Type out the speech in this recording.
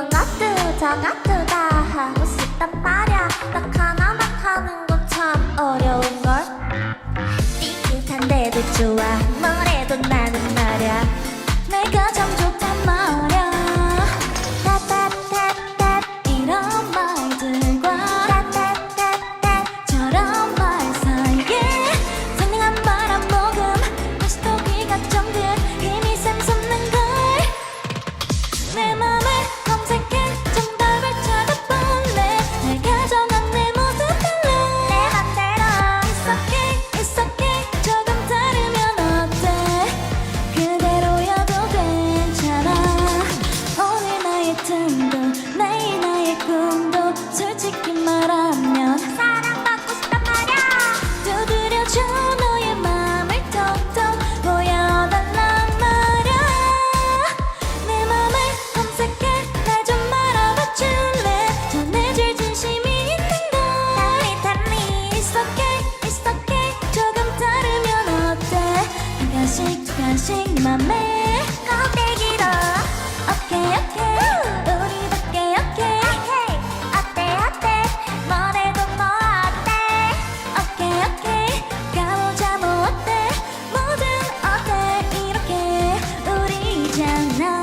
영아도 장아도 다 하고 싶단 말야. 딱 하나만 하는 건 참 어려운걸. 삐끗한데도 좋아 조금씩 맘에 껍데기로 오케이 오케이 우리 밖에 오케이 어때 어때? 뭐래도 뭐 어때? 오케이 오케이 가보자 뭐 어때? 뭐든 어때? 이렇게 우리잖아.